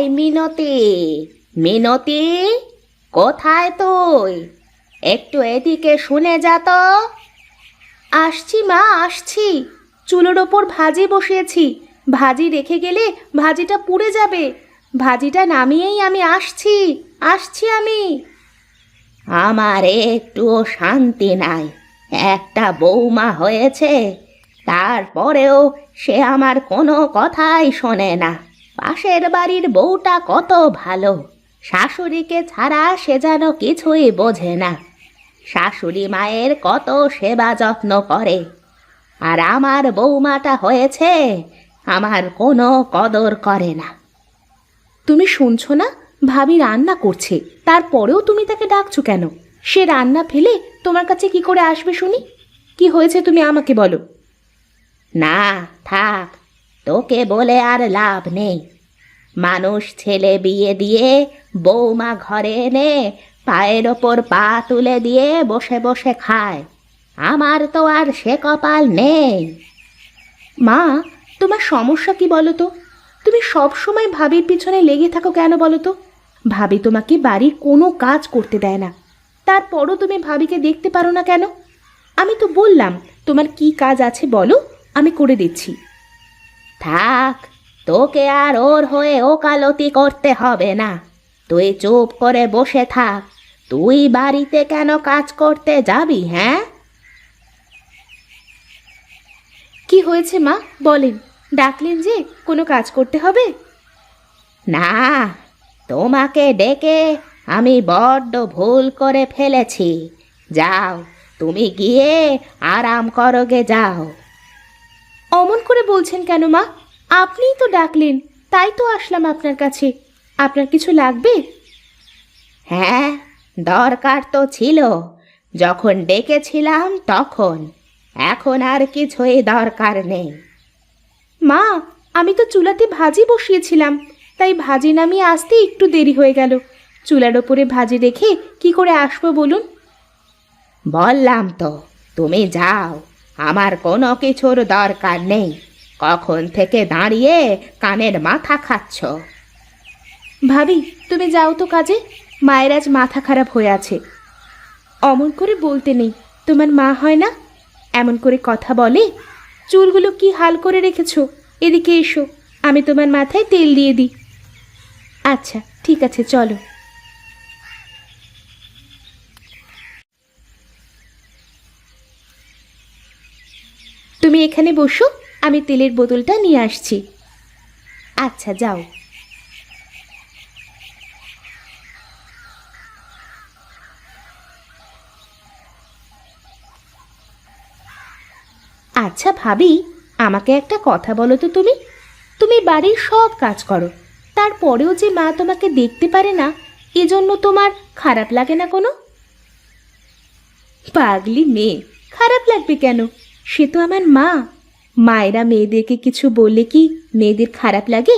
এই মিনতি? মিনতি? কোথায় তুই? একটু এদিকে শুনে যা তো। আসছি মা, আসছি। চুলোর ওপর ভাজি বসিয়েছি। ভাজি রেখে গেলে ভাজিটা পুড়ে যাবে। ভাজিটা নামিয়েই আমি আসছি। আসছি আমি। আমার একটুও শান্তি নাই। একটা বৌমা হয়েছে। তারপরেও সে আমার কোনো কথাই শোনে না। পাশের বাড়ির বউটা কত ভালো। শাশুড়িকে ছাড়া সে যেন কিছুই বোঝে না। শাশুড়ি মায়ের কত সেবা যত্ন করে। আর আমার বৌমাটা হয়েছে আমার কোনো কদর করে না। তুমি শুনছো না? ভাবি রান্না করছে তারপরেও তুমি তাকে ডাকছো কেন? সে রান্না ফেলে তোমার কাছে কি করে আসবে শুনি? কি হয়েছে তুমি আমাকে বলো। না থাক তোকে বলে আর লাভ নেই। মানুষ ছেলে বিয়ে দিয়ে বৌমা ঘরে এনে পায়ের ওপর পা তুলে দিয়ে বসে বসে খায়। আমার তো আর সে কপাল নেই। মা, তোমার সমস্যা কি বলো তো? তুমি সব সময় ভাবির পিছনে লেগে থাকো কেন বলো তো? ভাবি তোমাকে বাড়ির কোনো কাজ করতে দেয় না। তারপরও তুমি ভাবিকে দেখতে পারো না কেন? আমি তো বললাম, তোমার কি কাজ আছে বলো? আমি করে দিচ্ছি। থাক তোকে আর ওর হয়ে ওকালতি করতে হবে না। তুই চুপ করে বসে থাক। তুই বাড়িতে কেন কাজ করতে যাবি হ্যাঁ? কি হয়েছে মা? বলেন। ডাকলেন যে কোনো কাজ করতে হবে? না তোমাকে ডেকে আমি বড্ড ভুল করে ফেলেছি। যাও তুমি গিয়ে আরাম করোগে যাও। অমন করে বলছেন কেন মা? আপনিই তো ডাকলেন তাই তো আসলাম আপনার কাছে। আপনার কিছু লাগবে? হ্যাঁ দরকার তো ছিল। যখন ডেকেছিলাম তখন। এখন আর কিছুই দরকার নেই। মা আমি তো চুলাতে ভাজি বসিয়েছিলাম তাই ভাজি নামিয়ে আসতে একটু দেরি হয়ে গেল। চুলার ওপরে ভাজি রেখে কি করে আসব বলুন? বললাম তো তুমি যাও। আমার কোনো কিছুর দরকার নেই। কখন থেকে দাঁড়িয়ে কানের মাথা খাচ্ছ? ভাবি, তুমি যাও তো কাজে। মায়ের আজ মাথা খারাপ হয়ে আছে। অমন করে বলতে নেই, তোমার মা হয় না? এমন করে কথা বলে, চুলগুলো কি হাল করে রেখেছো? এদিকে এসো, আমি তোমার মাথায় তেল দিয়ে দিই। আচ্ছা ঠিক আছে, চলো। তুমি এখানে বসো, আমি তেলের বোতলটা নিয়ে আসছি। আচ্ছা যাও। আচ্ছা ভাবি, আমাকে একটা কথা বলো তো তুমি। তুমি বাড়ির সব কাজ করো, তারপরেও যে মা তোমাকে দেখতে পারে না, এজন্য তোমার খারাপ লাগে না কোনো? পাগলি মেয়ে, খারাপ লাগবে কেন? সে তো আমার মা। মায়েরা মেয়েদেরকে কিছু বললে কি মেয়েদের খারাপ লাগে?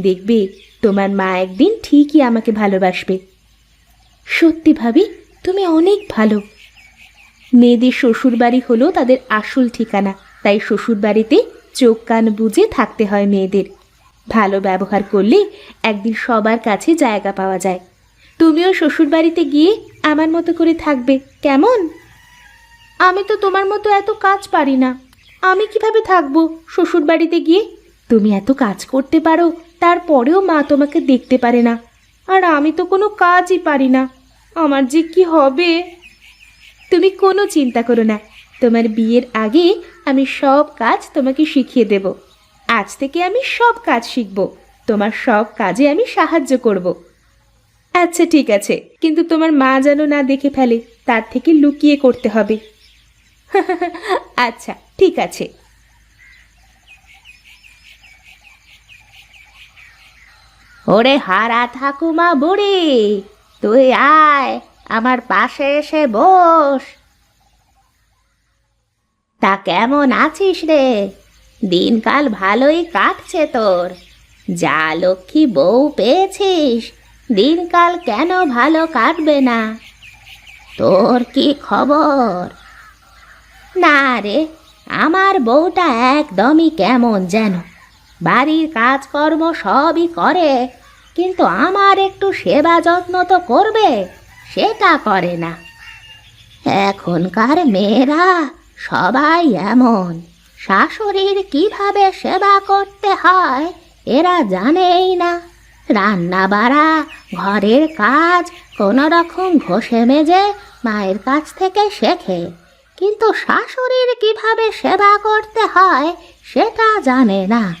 দেখবে তোমার মা একদিন ঠিকই আমাকে ভালোবাসবে। সত্যি ভাবি, তুমি অনেক ভালো। মেয়েদের শ্বশুরবাড়ি হলো তাদের আসল ঠিকানা, তাই শ্বশুরবাড়িতে চোখ কান বুঝে থাকতে হয় মেয়েদের। ভালো ব্যবহার করলে একদিন সবার কাছে জায়গা পাওয়া যায়। তুমিও শ্বশুরবাড়িতে গিয়ে আমার মতো করে থাকবে, কেমন? আমি তো তোমার মতো এত কাজ পারি না। আমি কীভাবে থাকব শ্বশুরবাড়িতে গিয়ে? তুমি এত কাজ করতে পারো, তারপরেও মা তোমাকে দেখতে পারে না। আর আমি তো কোনো কাজই পারি না। আমার যে কি হবে? তুমি কোনো চিন্তা করো না। তোমার বিয়ের আগে আমি সব কাজ তোমাকে শিখিয়ে দেব। আজ থেকে আমি সব কাজ শিখব। তোমার সব কাজে আমি সাহায্য করব। আচ্ছা ঠিক আছে। কিন্তু তোমার মা যেন না দেখে ফেলে, তার থেকে লুকিয়ে করতে হবে। আচ্ছা ঠিক আছে। ওরে হারা ঠাকুমা বুড়ি, তুই আয়, আমার পাশে এসে বস। তা কেমন আছিস রে? দিনকাল ভালোই কাটছে তোর। যা লক্ষ্মী বউ পেয়েছিস, দিনকাল কেন ভালো কাটবে না? তোর কি খবর? না রে, আমার বউটা একদমই কেমন যেন। বাড়ির কাজকর্ম সবই করে, কিন্তু আমার একটু সেবা যত্ন তো করবে, সেটা করে না। এখনকার মেয়েরা সবাই এমন। শাশুড়ির কীভাবে সেবা করতে হয়, এরা জানেই না। রান্না বাড়া ঘরের কাজ কোনো রকম ঘষে মেজে মায়ের কাছ থেকে শেখে। কিন্তু শাশুড়ির কীভাবে সেবা করতে হয় সেটা জানে না।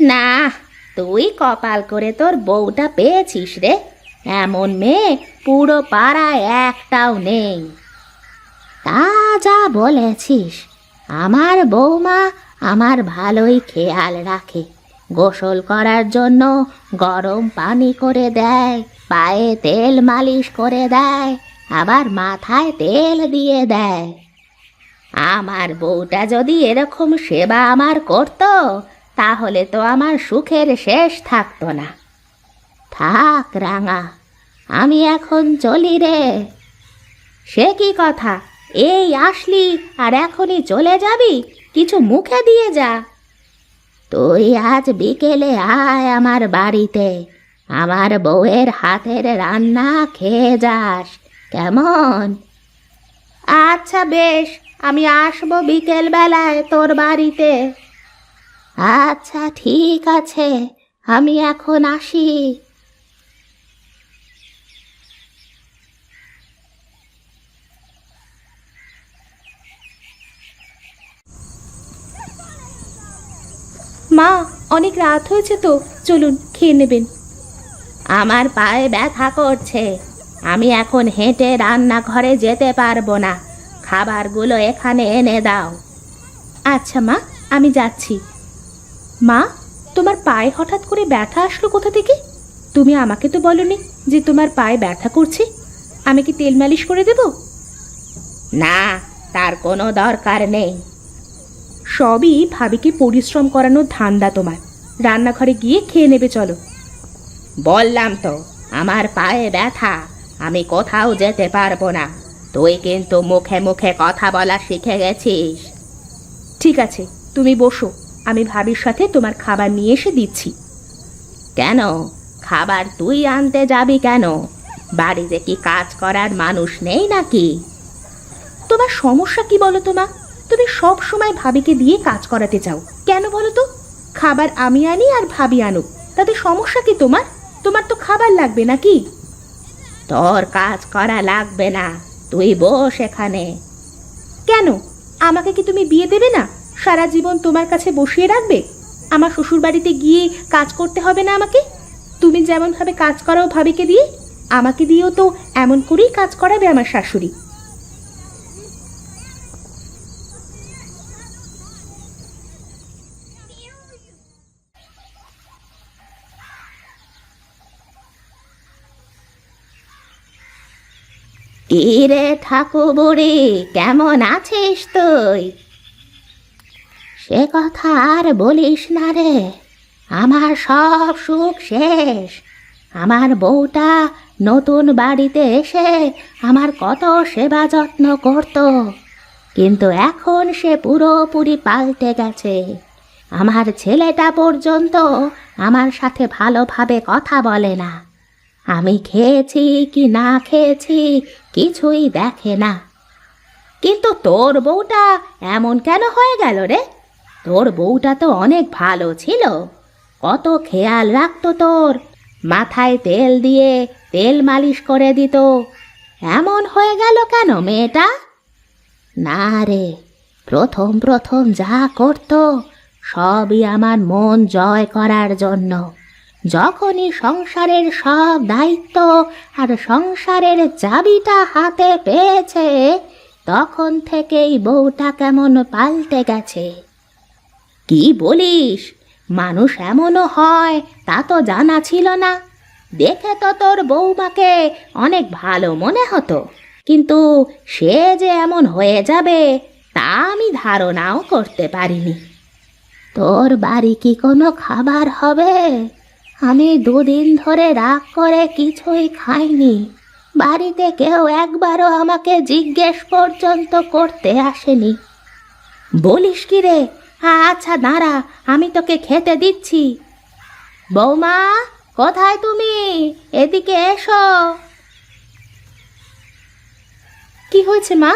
না, তুই কপাল করে তোর বউটা পেয়েছিস রে। এমন মেয়ে পুরো পাড়ায় একটাও নেই। তা যা বলেছিস, আমার বৌমা আমার ভালোই খেয়াল রাখে। গোসল করার জন্য গরম পানি করে দেয়, পায়ে তেল মালিশ করে দেয়। আবার মাথায় তেল দিয়ে দেয়। আমার বউটা যদি এরকম সেবা আমার করতো, তাহলে তো আমার সুখের শেষ থাকতো না। থাক রাঙা, আমি এখন চলি রে। সে কি কথা? এই আসলি আর এখনই চলে যাবি? কিছু মুখে দিয়ে যা। তুই আজ বিকেলে আয় আমার বাড়িতে। আমার বউয়ের হাতের রান্না খেয়ে যাস। কেমন আচ্ছা বেশ আমি আসব বিকেল বেলায় তোর বাড়িতে। আচ্ছা ঠিক আছে আমি এখন আসি। মা অনেক রাত হয়েছে তো চলুন খেয়ে নেবেন। আমার পায়ে ব্যথা করছে। আমি এখন হেঁটে রান্নাঘরে যেতে পারব না। খাবারগুলো এখানে এনে দাও। আচ্ছা মা আমি যাচ্ছি। মা তোমার পায়ে হঠাৎ করে ব্যথা আসলো কোথা থেকে? তুমি আমাকে তো বলনি যে তোমার পায়ে ব্যথা করছে। আমি কি তেল মালিশ করে দেব? না তার কোনো দরকার নেই। সবই ভাবিকে পরিশ্রম করানোর ধান্দা তোমার। রান্নাঘরে গিয়ে খেয়ে নেবে চলো। বললাম তো আমার পায়ে ব্যথা। আমি কোথাও যেতে পারব না। তুই কিন্তু মুখে মুখে কথা বলা শিখে গেছিস। ঠিক আছে তুমি বসো। আমি ভাবির সাথে তোমার খাবার নিয়ে এসে দিচ্ছি। কেন? খাবার তুই আনতে যাবি কেন? বাড়িতে কি কাজ করার মানুষ নেই নাকি? তোমার সমস্যা কি বলো তো মা? তুমি সব সময় ভাবিকে দিয়ে কাজ করাতে চাও। কেন বলো তো? খাবার আমি আনি আর ভাবি আনুক। তাতে সমস্যা কি তোমার? তোমার তো খাবার লাগবে নাকি? তোর কাজ করা লাগবে না। তুই বস এখানে। কেন? আমাকে কি তুমি বিয়ে দেবে না? সারা জীবন তোমার কাছে বসিয়ে রাখবে? আমার শ্বশুর বাড়িতে গিয়ে কাজ করতে হবে না আমাকে? তুমি যেমনভাবে কাজ করাও ভাবিকে দিয়ে, আমাকে দিয়েও তো এমন করেই কাজ করাবে আমার শাশুড়ি। রে ঠাকুর বুড়ি, কেমন আছিস তুই? সে কথা আর বলিস না রে, আমার সব সুখ শেষ। আমার বউটা নতুন বাড়িতে এসে আমার কত সেবা যত্ন করত, কিন্তু এখন সে পুরোপুরি পাল্টে গেছে। আমার ছেলেটা পর্যন্ত আমার সাথে ভালোভাবে কথা বলে না। আমি খেয়েছি কি না খেয়েছি কিছুই দেখে না। কিন্তু তোর বউটা এমন কেন হয়ে গেল রে? তোর বউটা তো অনেক ভালো ছিল। কত খেয়াল রাখতো তোর। মাথায় তেল দিয়ে তেল মালিশ করে দিত। এমন হয়ে গেল কেন মেয়েটা? না রে, প্রথম প্রথম যা করতো সবই আমার মন জয় করার জন্য। যখনই সংসারের সব দায়িত্ব আর সংসারের চাবিটা হাতে পেয়েছে, তখন থেকেই বউটা কেমন পাল্টে গেছে। কি বলিস? মানুষ এমনও হয়, তা তো জানা ছিল না। দেখে তো তোর বৌমাকে অনেক ভালো মনে হতো। কিন্তু সে যে এমন হয়ে যাবে, তা আমি ধারণাও করতে পারিনি। তোর বাড়ি কি কোনো খাবার হবে? আমি দুদিন ধরে রাগ করে কিছুই খাইনি। বাড়িতে কেউ একবারও আমাকে জিজ্ঞেস পর্যন্ত করতে আসেনি। বলিস কি রে? আচ্ছা দাঁড়া, আমি তোকে খেতে দিচ্ছি। বৌমা, কোথায় তুমি? এদিকে এসো। কি হয়েছে মা?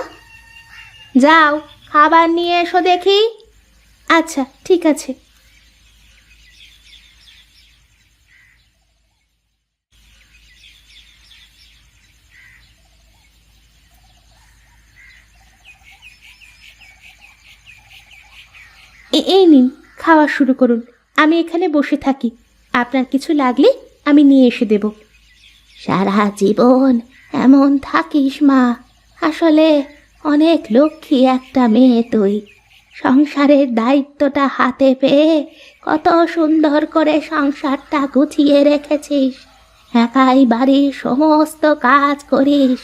যাও, খাবার নিয়ে এসো দেখি। আচ্ছা ঠিক আছে। এই নিন, খাওয়া শুরু করুন। আমি এখানে বসে থাকি। আপনার কিছু লাগলে আমি নিয়ে এসে দেব। সারা জীবন এমন থাকিস মা। আসলে অনেক লক্ষ্মী একটা মেয়ে তুই। সংসারের দায়িত্বটা হাতে পেয়ে কত সুন্দর করে সংসারটা গুছিয়ে রেখেছিস। একাই বাড়ির সমস্ত কাজ করিস।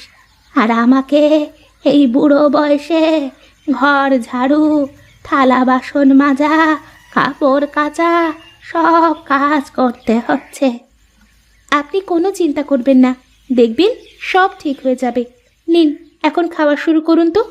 আর আমাকে এই বুড়ো বয়সে ঘর ঝাড়ু থালা বাসন মাজা, কাপড় কাচা, সব কাজ করতে হচ্ছে। আপনি কোনো চিন্তা করবেন না। দেখবেন সব ঠিক হয়ে যাবে। নিন, এখন খাওয়া শুরু করুন তো।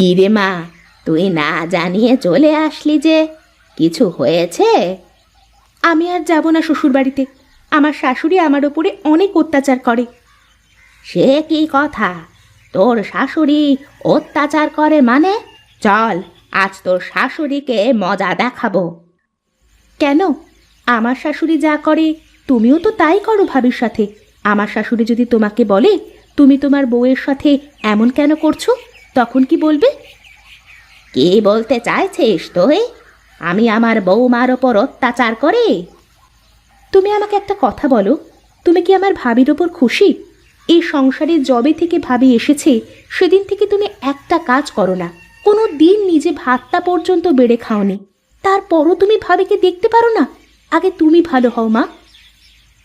কি রে মা তুই না জানিয়ে চলে আসলি যে কিছু হয়েছে? আমি আর যাব না শ্বশুর বাড়িতে আমার শাশুড়ি আমার ওপরে অনেক অত্যাচার করে। সে কি কথা? তোর শাশুড়ি অত্যাচার করে মানে? চল আজ তোর শাশুড়িকে মজা দেখাবো। কেন? আমার শাশুড়ি যা করে তুমিও তো তাই করো ভাবির সাথে। আমার শাশুড়ি যদি তোমাকে বলে তুমি তোমার বউয়ের সাথে এমন কেন করছ? তখন কি বলবে? কে বলতে চাইছিস তুই? আমি আমার বৌমার ওপর অত্যাচার করে। তুমি আমাকে একটা কথা বলো তুমি কি আমার ভাবির ওপর খুশি? এই সংসারে জবে থেকে ভাবি এসেছে সেদিন থেকে তুমি একটা কাজ করো না। কোনো দিন নিজে ভাতটা পর্যন্ত বেড়ে খাওনি। তারপরও তুমি ভাবিকে দেখতে পারো না? আগে তুমি ভালো হও মা।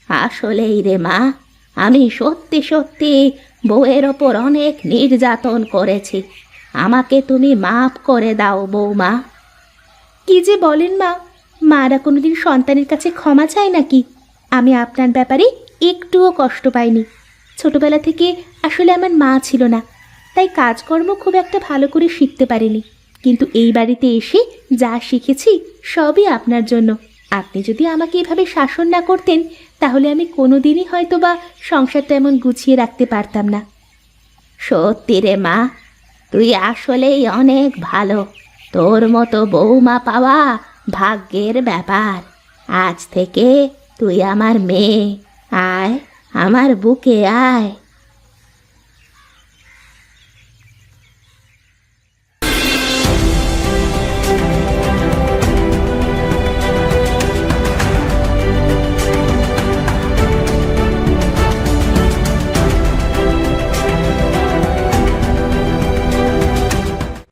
আসলেই রে মা আমি সত্যি সত্যি বউয়ের ওপর অনেক নির্যাতন করেছি। আমাকে তুমি মাফ করে দাও বৌমা কি যে বলেন মা, মারা কোনোদিন সন্তানের কাছে ক্ষমা চায় নাকি? আমি আপনার ব্যাপারে একটুও কষ্ট পাইনি। ছোটবেলা থেকে আসলে আমার মা ছিল না, তাই কাজকর্ম খুব একটা ভালো করে শিখতে পারিনি। কিন্তু এই বাড়িতে এসে যা শিখেছি সবই আপনার জন্য। আপনি যদি আমাকে এভাবে শাসন না করতেন, তাহলে আমি কোনোদিনই হয়তো বা সংসারটা এমন গুছিয়ে রাখতে পারতাম না। সত্যি রে মা, তুই আসলেই অনেক ভালো। তোর মতো বৌমা পাওয়া ভাগ্যের ব্যাপার। আজ থেকে তুই আমার মেয়ে। আয়, আমার বুকে আয়।